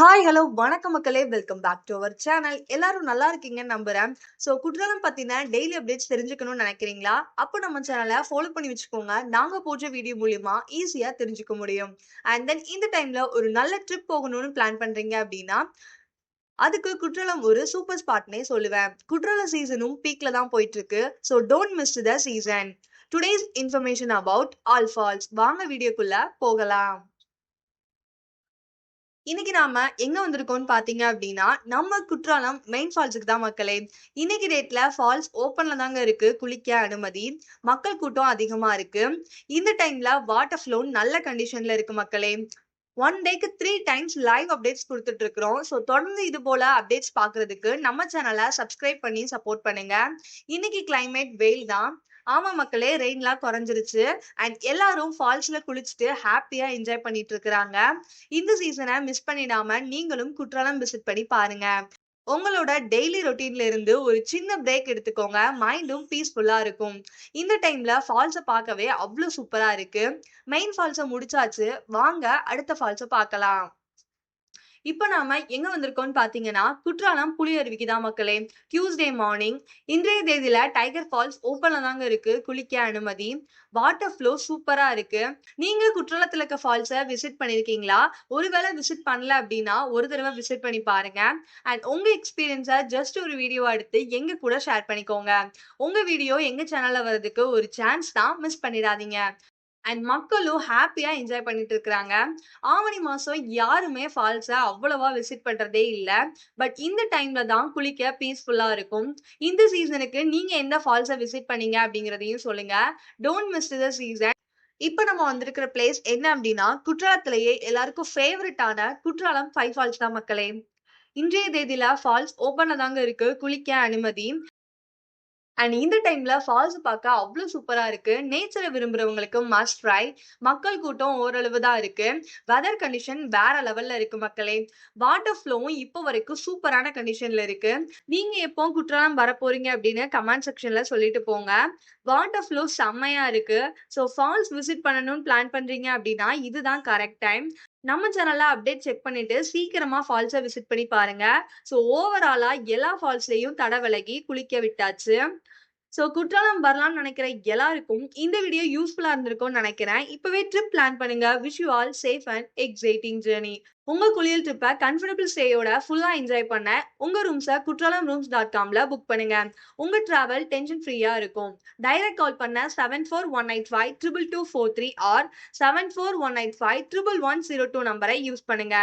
Hi hello வணக்கம் மக்களே. Welcome back to our channel எல்லாரும் நல்லா இருக்கீங்கன்னு நம்புறேன். ஸோ குற்றாலம் பத்தின டெய்லி அப்டேட்ஸ் தெரிஞ்சுக்கணும்னு நினைக்கிறீங்களா? அப்போ நம்ம சேனலை ஃபாலோ பண்ணி வச்சுக்கோங்க. நாங்க போடுற வீடியோ மூலியமா ஈஸியா தெரிஞ்சுக்க முடியும். அண்ட் தென் இந்த டைம்ல ஒரு நல்ல ட்ரிப் போகணும்னு பிளான் பண்றீங்க அப்படின்னா அதுக்கு குற்றாலம் ஒரு சூப்பர் ஸ்பாட்னே சொல்லுவேன். குற்றாலம் சீசனும் பீக்ல தான் போயிட்டு இருக்கு so don't miss the season today's information about all falls வாங்க வீடியோக்குள்ள போகலாம். இன்னைக்கு நாம எங்க வந்திருக்கோம்னு பாத்தீங்க அப்படின்னா நம்ம குற்றாலம் மெயின் ஃபால்ஸுக்கு தான் மக்களே. இன்னைக்கு டேட்ல ஃபால்ஸ் ஓப்பன்ல தாங்க இருக்கு. குளிக்க அனுமதி. மக்கள் கூட்டம் அதிகமா இருக்கு. இந்த டைம்ல வாட்டர் ஃப்ளோ நல்ல கண்டிஷன்ல இருக்கு மக்களே. ஒன் டேக்கு த்ரீ டைம்ஸ் லைவ் அப்டேட்ஸ் கொடுத்துட்டு இருக்கிறோம். ஸோ தொடர்ந்து இது போல அப்டேட்ஸ் பாக்குறதுக்கு நம்ம சேனலை சப்ஸ்கிரைப் பண்ணி சப்போர்ட் பண்ணுங்க. இன்னைக்கு கிளைமேட் வெயில் தான். ஆமா மக்களே ரெயின்லாம் குறைஞ்சிருச்சு. அண்ட் எல்லாரும் ஃபால்ஸ்ல குளிச்சுட்டு ஹாப்பியா என்ஜாய் பண்ணிட்டு இருக்கிறாங்க. இந்த சீசனை மிஸ் பண்ணிடாம நீங்களும் குற்றாலம் விசிட் பண்ணி பாருங்க. உங்களோட டெய்லி ரொட்டீன்ல இருந்து ஒரு சின்ன பிரேக் எடுத்துக்கோங்க. மைண்டும் பீஸ்ஃபுல்லா இருக்கும். இந்த டைம்ல ஃபால்ஸை பார்க்கவே அவ்வளோ சூப்பரா இருக்கு. மெயின் ஃபால்ஸை முடிச்சாச்சு. வாங்க அடுத்த ஃபால்ஸை பார்க்கலாம். இப்போ நாம எங்க வந்திருக்கோம்னு பாத்தீங்கன்னா குற்றாலம் புலியருவிக்கு தான் மக்களே. டியூஸ்டே மார்னிங் இன்றைய தேதியில டைகர் ஃபால்ஸ் ஓப்பன்ல தாங்க இருக்கு. குளிக்க அனுமதி. வாட்டர் ஃப்ளோ சூப்பரா இருக்கு. நீங்க குற்றாலத்துல இருக்க ஃபால்ஸை விசிட் பண்ணிருக்கீங்களா? ஒருவேளை விசிட் பண்ணல அப்படின்னா ஒரு தடவை விசிட் பண்ணி பாருங்க. அண்ட் உங்க எக்ஸ்பீரியன்ஸை ஜஸ்ட் ஒரு வீடியோ எடுத்து எங்க கூட ஷேர் பண்ணிக்கோங்க. உங்க வீடியோ எங்க சேனல்ல வர்றதுக்கு ஒரு சான்ஸ் தான் மிஸ் பண்ணிடாதீங்க. அண்ட் மக்களும் ஹாப்பியாக என்ஜாய் பண்ணிட்டு இருக்கிறாங்க. ஆவணி மாதம் யாருமே ஃபால்ஸை அவ்வளவா விசிட் பண்றதே இல்லை. பட் இந்த டைம்ல தான் குளிக்க பீஸ்ஃபுல்லாக இருக்கும். இந்த சீசனுக்கு நீங்கள் எந்த ஃபால்ஸை விசிட் பண்ணீங்க அப்படிங்கிறதையும் சொல்லுங்க. டோன்ட் மிஸ் த சீசன் இப்போ நம்ம வந்திருக்கிற பிளேஸ் என்ன அப்படின்னா குற்றாலத்திலேயே எல்லாருக்கும் ஃபேவரட்டான குற்றாலம் ஃபைவ் ஃபால்ஸ் தான் மக்களே. இன்றைய தேதியில ஃபால்ஸ் ஓப்பனில் தாங்க இருக்கு. குளிக்க அனுமதி. அண்ட் இந்த டைம்ல ஃபால்ஸ் பார்க்க அவ்வளோ சூப்பரா இருக்கு. நேச்சரை விரும்புறவங்களுக்கு மஸ்ட் ட்ரை மக்கள் கூட்டம் ஓரளவு தான் இருக்கு. வெதர் கண்டிஷன் வேற லெவல்ல இருக்கு மக்களே. வாட்டர் ஃப்ளோவும் இப்போ வரைக்கும் சூப்பரான கண்டிஷன்ல இருக்கு. நீங்க எப்போ குற்றாலம் வர போறீங்க அப்படின்னு கமெண்ட் செக்ஷன்ல சொல்லிட்டு போங்க. வாட்டர் ஃப்ளோ செம்மையா இருக்கு. ஸோ ஃபால்ஸ் விசிட் பண்ணணும்னு பிளான் பண்றீங்க அப்படின்னா இதுதான் கரெக்ட் டைம் நம்ம சேனல்ல அப்டேட் செக் பண்ணிட்டு சீக்கிரமா ஃபால்ஸை விசிட் பண்ணி பாருங்க. ஸோ ஓவராலா எல்லா ஃபால்ஸ்லயும் தடவிலகி குளிக்க விட்டாச்சு. ஸோ குற்றாலம் வரலாம்னு நினைக்கிற எல்லாருக்கும் இந்த வீடியோ யூஸ்ஃபுல்லாக இருந்திருக்கும்னு நினைக்கிறேன். இப்போவே ட்ரிப் பிளான் பண்ணுங்க. Wish you all safe and exciting journey உங்க குளியல் ட்ரிப்பை கம்ஃபர்டபுள் ஸ்டேயோட ஃபுல்லாக என்ஜாய் பண்ண உங்க ரூம்ஸை குற்றாலம் ரூம்ஸ் டாட் காமில் புக் பண்ணுங்க. உங்க டிராவல் டென்ஷன் ஃப்ரீயாக இருக்கும். டைரக்ட் கால் பண்ண seven four one eight five triple two four three or seven four one eight five triple one zero two நம்பரை யூஸ் பண்ணுங்க.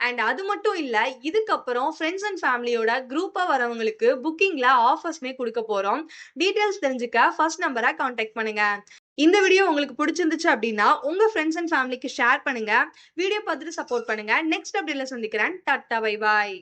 அண்ட் அது மட்டும் இல்லை இதுக்கப்புறம் ஃப்ரெண்ட்ஸ் அண்ட் ஃபேமிலியோட குரூப்பாக வரவங்களுக்கு புக்கிங்கில் ஆஃபர்ஸ்மே கொடுக்க போகிறோம் டீட்டெயில்ஸ் தெரிஞ்சுக்க ஃபர்ஸ்ட் நம்பரை காண்டாக்ட் பண்ணுங்கள் இந்த வீடியோ உங்களுக்கு பிடிச்சிருந்துச்சு அப்படின்னா உங்கள் ஃப்ரெண்ட்ஸ் அண்ட் ஃபேமிலிக்கு ஷேர் பண்ணுங்க. வீடியோ பார்த்துட்டு சப்போர்ட் பண்ணுங்கள் நெக்ஸ்ட் அப்டேட்ல சந்திக்கிறேன். Tata bye bye